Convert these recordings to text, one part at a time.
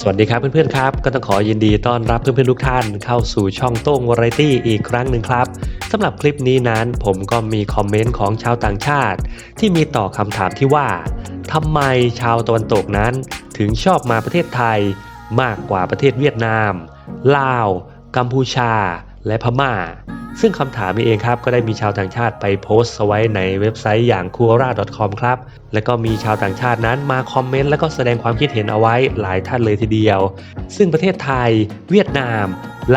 สวัสดีครับเพื่อนๆครับ ก็ต้องขอยินดีต้อนรับเพื่อนๆทุกท่านเข้าสู่ช่องโต้งวาไรตี้อีกครั้งหนึ่งครับสำหรับคลิปนี้นั้นผมก็มีคอมเมนต์ของชาวต่างชาติ ที่มีต่อคำถามที่ว่าทำไมชาวตะวันตกนั้น ถึงชอบมาประเทศไทย มากกว่าประเทศเวียดนาม ลาว กัมพูชา และพม่า ซึ่งคำถามนี้เองครับ ก็ได้มีชาวต่างชาติไปโพสต์เอาไว้ในเว็บไซต์อย่าง c u r a c o m ครับ และก็มีชาวต่างชาตินั้นมาคอมเมนต์และก็แสดงความคิดเห็นเอาไว้หลายท่านเลยทีเดียว ซึ่งประเทศไทย เวียดนาม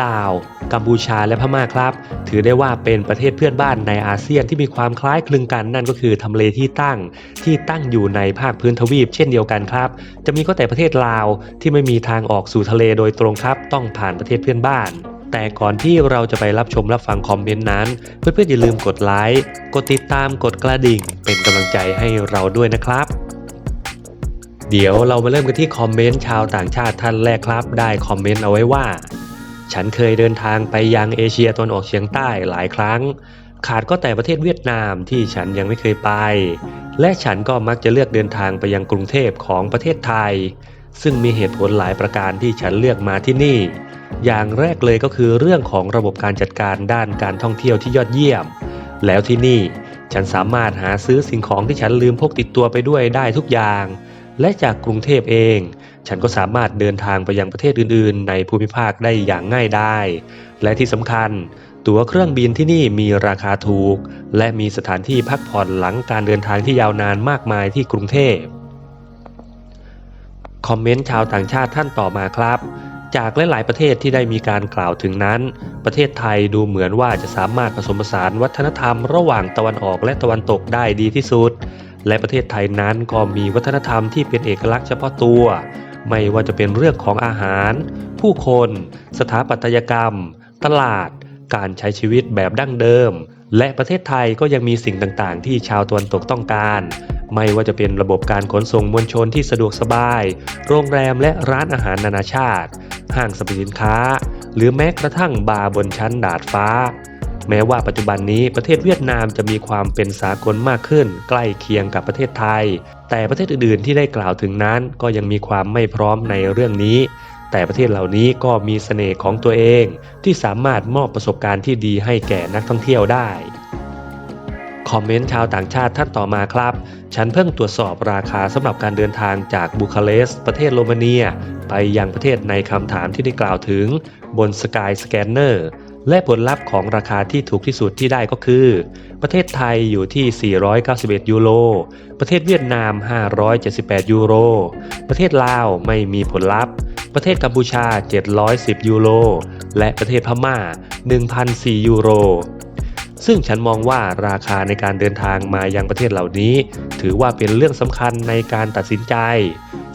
ลาว กัมพูชาและพม่าครับ ถือได้ว่าเป็นประเทศเพื่อนบ้านในอาเซียนที่มีความคล้ายคลึงกันนั่นก็คือทำเลที่ตั้ง ที่ตั้งอยู่ในภาคพื้นทวีปเช่นเดียวกันครับ จะมีก็แต่ประเทศลาวที่ไม่มีทางออกสู่ทะเลโดยตรงครับ ต้องผ่านประเทศเพื่อนบ้าน แต่ก่อนที่เราจะไปรับชมรับฟังคอมเมนต์นั้น เพื่อนๆอย่าลืมกดไลค์ กดติดตาม กดกระดิ่ง เป็นกำลังใจให้เราด้วยนะครับ เดี๋ยวเรามาเริ่มกันที่คอมเมนต์ชาวต่างชาติท่านแรกครับ ได้คอมเมนต์เอาไว้ว่า ฉันเคยเดินทางไปยังเอเชียตะวันออกเฉียงใต้หลายครั้ง ขาดก็แต่ประเทศเวียดนามที่ฉันยังไม่เคยไป และฉันก็มักจะเลือกเดินทางไปยังกรุงเทพของประเทศไทย ซึ่งมีเหตุผลหลายประการที่ฉันเลือกมาที่นี่ อย่างแรกเลยก็คือเรื่องของระบบการจัดการด้านการท่องเที่ยวที่ยอดเยี่ยม แล้วที่นี่ฉันสามารถหาซื้อสิ่งของที่ฉันลืมพกติดตัวไปด้วยได้ทุกอย่าง และจากกรุงเทพเอง ฉันก็สามารถเดินทางไปยังประเทศอื่นๆ ในภูมิภาคได้อย่างง่ายได้ และที่สำคัญ ตั๋วเครื่องบินที่นี่มีราคาถูก และมีสถานที่พักผ่อนหลังการเดินทางที่ยาวนานมากมายที่กรุงเทพคอมเมนต์ชาวต่างชาติท่านต่อมาครับ จากหลายๆประเทศที่ได้มีการกล่าวถึงนั้น ประเทศไทยดูเหมือนว่าจะสามารถผสมผสานวัฒนธรรมระหว่างตะวันออกและตะวันตกได้ดีที่สุด และประเทศไทยนั้นก็มีวัฒนธรรมที่เป็นเอกลักษณ์เฉพาะตัว ไม่ว่าจะเป็นเรื่องของอาหาร ผู้คน สถาปัตยกรรม ตลาด การใช้ชีวิตแบบดั้งเดิม และประเทศไทยก็ยังมีสิ่งต่างๆ ที่ชาวตะวันตกต้องการ ไม่ว่าจะเป็นระบบการขนส่งมวลชนที่สะดวกสบาย โรงแรมและร้านอาหารนานาชาติ ห้างสรรพสินค้า หรือแม้กระทั่งบาร์บนชั้นดาดฟ้า แม้ว่าปัจจุบันนี้ประเทศเวียดนามจะมีความเป็นสากลมากขึ้น ใกล้เคียงกับประเทศไทย แต่ประเทศอื่นๆที่ได้กล่าวถึงนั้น ก็ยังมีความไม่พร้อมในเรื่องนี้แต่ประเทศเหล่านี้ก็มีเสน่ห์ของตัวเอง ที่สามารถมอบประสบการณ์ที่ดีให้แก่นักท่องเที่ยวได้ คอมเมนต์ชาวต่างชาติท่านต่อมาครับ ฉันเพิ่งตรวจสอบราคาสำหรับการเดินทางจากบูคาเรสต์ประเทศโรมาเนีย ไปยังประเทศในคำถามที่ได้กล่าวถึงบนสกายสแกนเนอร์และผลลัพธ์ของราคาที่ถูกที่สุดที่ได้ก็คือ ประเทศไทยอยู่ที่ 491 ยูโร ประเทศเวียดนาม 578 ยูโร ประเทศลาวไม่มีผลลัพธ์ ประเทศกัมพูชา 710 ยูโร และประเทศพม่า 1,004 ยูโร ซึ่งฉันมองว่าราคาในการเดินทางมายังประเทศเหล่านี้ ถือว่าเป็นเรื่องสำคัญในการตัดสินใจ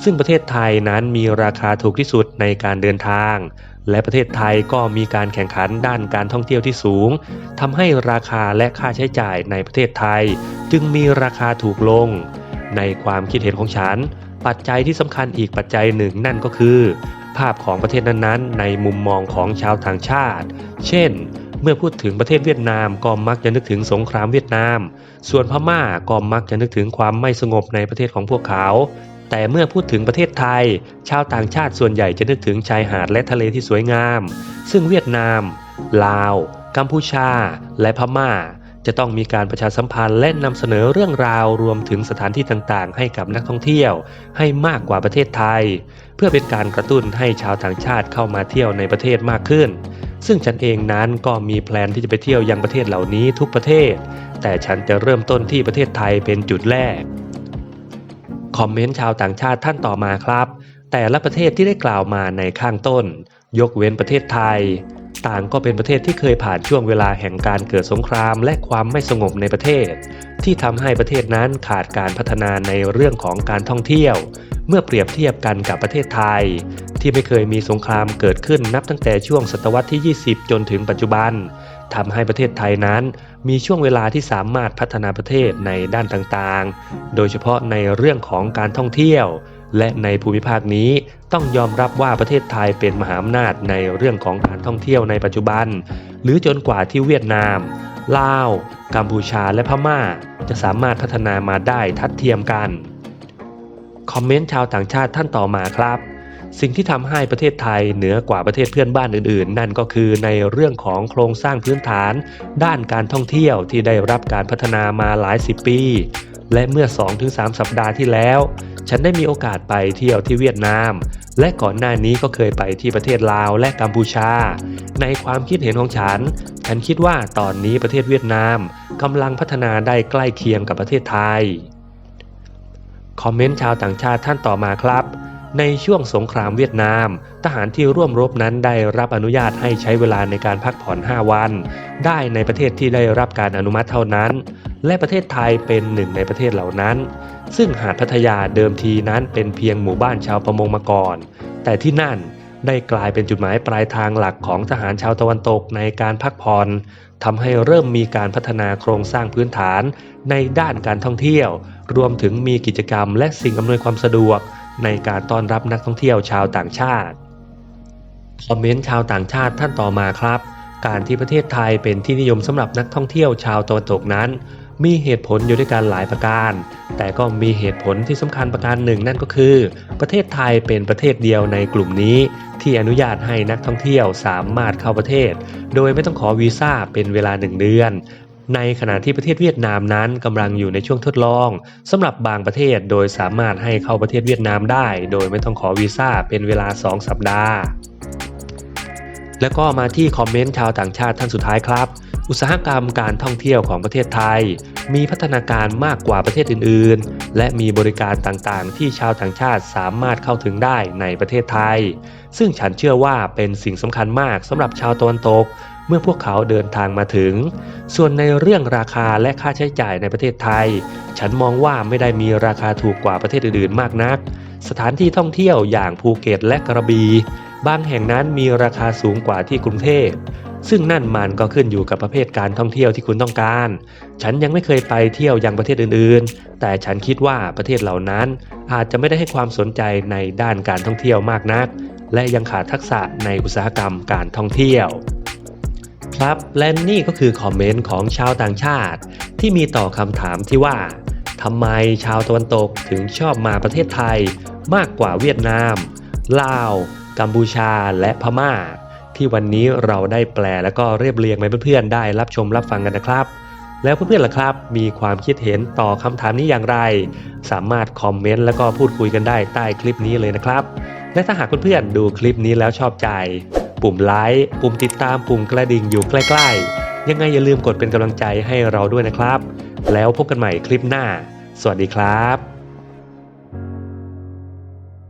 ซึ่งประเทศไทยนั้นมีราคาถูกที่สุดในการเดินทาง และประเทศไทยก็มีการแข่งขันด้านการท่องเที่ยวที่สูงทำให้ราคาและค่าใช้จ่ายในประเทศไทย จึงมีราคาถูกลง ในความคิดเห็นของฉัน ปัจจัยที่สำคัญอีกปัจจัยหนึ่งนั่นก็คือ ภาพของประเทศนั้นๆ ในมุมมองของชาวต่างชาติ เช่น เมื่อพูดถึงประเทศเวียดนามก็มักจะนึกถึงสงครามเวียดนาม ส่วนพม่าก็มักจะนึกถึงความไม่สงบในประเทศของพวกเขา แต่เมื่อพูดถึงประเทศไทย ชาวต่างชาติส่วนใหญ่จะนึกถึงชายหาดและทะเลที่สวยงาม ซึ่งเวียดนาม ลาว กัมพูชา และพม่า จะต้องมีการประชาสัมพันธ์และนำเสนอเรื่องราวรวมถึงสถานที่ต่างๆ ให้กับนักท่องเที่ยว ให้มากกว่าประเทศไทย เพื่อเป็นการกระตุ้นให้ชาวต่างชาติเข้ามาเที่ยวในประเทศมากขึ้น ซึ่งฉันเองนั้นก็มีแพลนที่จะไปเที่ยวยังประเทศเหล่านี้ทุกประเทศ แต่ฉันจะเริ่มต้นที่ประเทศไทยเป็นจุดแรก คอมเมนต์ชาวต่างชาติท่านต่อมาครับ แต่ละประเทศที่ได้กล่าวมาในข้างต้น ยกเว้นประเทศไทย ต่างก็เป็นประเทศที่เคยผ่านช่วงเวลาแห่งการเกิดสงครามและความไม่สงบในประเทศ ที่ทำให้ประเทศนั้นขาดการพัฒนาในเรื่องของการท่องเที่ยว เมื่อเปรียบเทียบกันกับประเทศไทย ที่ไม่เคยมีสงครามเกิดขึ้นนับตั้งแต่ช่วงศตวรรษที่ 20 จนถึงปัจจุบันทำให้ประเทศไทยนั้น มีช่วงเวลาที่สามารถพัฒนาประเทศในด้านต่างๆ โดยเฉพาะในเรื่องของการท่องเที่ยว และในภูมิภาคนี้ต้องยอมรับว่าประเทศไทยเป็นมหาอำนาจในเรื่องของการท่องเที่ยวในปัจจุบัน หรือจนกว่าที่เวียดนามลาว กัมพูชาและพม่า จะสามารถพัฒนามาได้ทัดเทียมกัน คอมเมนต์ชาวต่างชาติท่านต่อมาครับ สิ่งที่ทำให้ประเทศไทยเหนือกว่าประเทศเพื่อนบ้านอื่นๆ นั่นก็คือในเรื่องของโครงสร้างพื้นฐาน ด้านการท่องเที่ยวที่ได้รับการพัฒนามาหลายสิบปี และเมื่อ 2-3 สัปดาห์ที่แล้ว ฉันได้มีโอกาสไปเที่ยวที่เวียดนาม และก่อนหน้านี้ก็เคยไปที่ประเทศลาวและกัมพูชา ในความคิดเห็นของฉัน ฉันคิดว่าตอนนี้ประเทศเวียดนามกำลังพัฒนาได้ใกล้เคียงกับประเทศไทยคอมเมนต์ชาวต่างชาติท่านต่อมาครับ ในช่วงสงครามเวียดนาม ทหารที่ร่วมรบนั้นได้รับอนุญาตให้ใช้เวลาในการพักผ่อน 5 วัน ได้ในประเทศที่ได้รับการอนุมัติเท่านั้น และประเทศไทยเป็นหนึ่งในประเทศเหล่านั้น ซึ่งหาดพัทยาเดิมทีนั้นเป็นเพียงหมู่บ้านชาวประมงมาก่อน แต่ที่นั่นได้กลายเป็นจุดหมายปลายทางหลักของทหารชาวตะวันตกในการพักผ่อนทำให้เริ่มมีการพัฒนาโครงสร้างพื้นฐานในด้านการท่องเที่ยว รวมถึงมีกิจกรรมและสิ่งอำนวยความสะดวก ในการต้อนรับนักท่องเที่ยวชาวต่างชาติ คอมเมนต์ชาวต่างชาติท่านต่อมาครับ การที่ประเทศไทยเป็นที่นิยมสำหรับนักท่องเที่ยวชาวตะวันตกนั้น มีเหตุผลอยู่ด้วยกันหลายประการ แต่ก็มีเหตุผลที่สำคัญประการหนึ่งนั่นก็คือ ประเทศไทยเป็นประเทศเดียวในกลุ่มนี้ ที่อนุญาตให้นักท่องเที่ยวสามารถเข้าประเทศ โดยไม่ต้องขอวีซ่าเป็นเวลาหนึ่งเดือน ในขณะที่ประเทศเวียดนามนั้นกำลังอยู่ในช่วงทดลองสำหรับบางประเทศโดยสามารถให้เข้าประเทศเวียดนามได้ โดยไม่ต้องขอวีซ่าเป็นเวลา 2 สัปดาห์ แล้วก็มาที่คอมเมนต์ชาวต่างชาติท่านสุดท้ายครับ อุตสาหกรรมการท่องเที่ยวของประเทศไทย มีพัฒนาการมากกว่าประเทศอื่น ๆ และมีบริการต่างๆ ที่ชาวต่างชาติสามารถเข้าถึงได้ในประเทศไทย ซึ่งฉันเชื่อว่าเป็นสิ่งสำคัญมากสำหรับชาวตะวันตก เมื่อพวกเขาเดินทางมาถึง ส่วนในเรื่องราคาและค่าใช้จ่ายในประเทศไทย ฉันมองว่าไม่ได้มีราคาถูกกว่าประเทศอื่นๆ มากนัก สถานที่ท่องเที่ยวอย่างภูเก็ตและกระบี่บางแห่งนั้นมีราคาสูงกว่าที่กรุงเทพซึ่งนั่นมันก็ขึ้นอยู่กับประเภทการท่องเที่ยวที่คุณต้องการ ฉันยังไม่เคยไปเที่ยวยังประเทศอื่นๆ แต่ฉันคิดว่าประเทศเหล่านั้นอาจจะไม่ได้ให้ความสนใจในด้านการท่องเที่ยวมากนัก และยังขาดทักษะในอุตสาหกรรมการท่องเที่ยว ครับ และนี่ก็คือคอมเมนต์ของชาวต่างชาติ ที่มีต่อคำถามที่ว่าทำไมชาวตะวันตกถึงชอบมาประเทศไทยมากกว่าเวียดนาม ลาว กัมพูชา และพม่า ที่วันนี้เราได้แปลแล้วก็เรียบเรียงให้เพื่อนๆได้รับชมรับฟังกันนะครับ แล้วเพื่อนๆล่ะครับ มีความคิดเห็นต่อคำถามนี้อย่างไร สามารถคอมเมนต์แล้วก็พูดคุยกันได้ใต้คลิปนี้เลยนะครับ และถ้าหากเพื่อนๆดูคลิปนี้แล้วชอบใจ ปุ่มไลค์ปุ่มติดตามปุ่มกระดิ่งอยู่ใกล้ ๆ ยังไงอย่าลืมกดเป็นกำลังใจให้เราด้วยนะครับ แล้วพบกันใหม่คลิปหน้า สวัสดีครับ